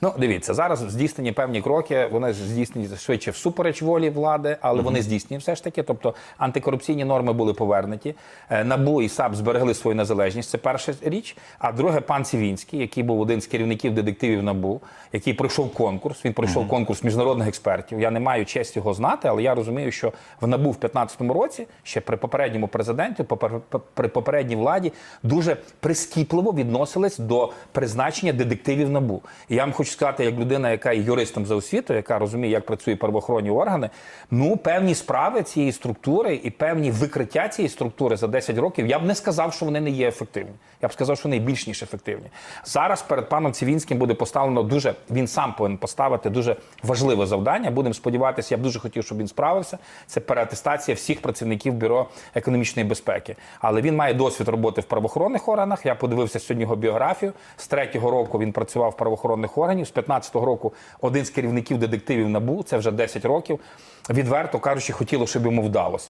Ну, дивіться, зараз здійснені певні кроки. Вони здійснені швидше всупереч волі влади, але вони здійснені все ж таки. Тобто антикорупційні норми були повернуті. Е, Набу і САП зберегли свою незалежність. Це перша річ. А друге, пан Цівінський, який був один з керівників детективів НАБУ, який пройшов конкурс. Він пройшов конкурс міжнародних експертів. Я не маю честі його знати, але я розумію, що в НАБУ в 2015 році, ще при попередньому президенті, при попередній владі, дуже прискіпливо відносились до призначення детективів НАБУ. І я вам хочу сказати, як людина, яка є юристом за освітою, яка розуміє, як працюють правоохоронні органи, ну певні справи цієї структури і певні викриття цієї структури за 10 років, я б не сказав, що вони не є ефективні. Я б сказав, що вони більш ніж ефективні. Зараз перед паном Цивінським буде поставлено дуже. Він сам повинен поставити дуже важливе завдання. Будемо сподіватися, я б дуже хотів, щоб він справився. Це переатестація всіх працівників бюро економічної безпеки. Але він має досвід роботи в правоохоронних органах. Я подивився сьогодні його біографію. З третього року він працював в правоохоронних органів. З 15-го року один з керівників детективів набу. Це вже 10 років. Відверто кажучи, хотіло, щоб йому вдалося.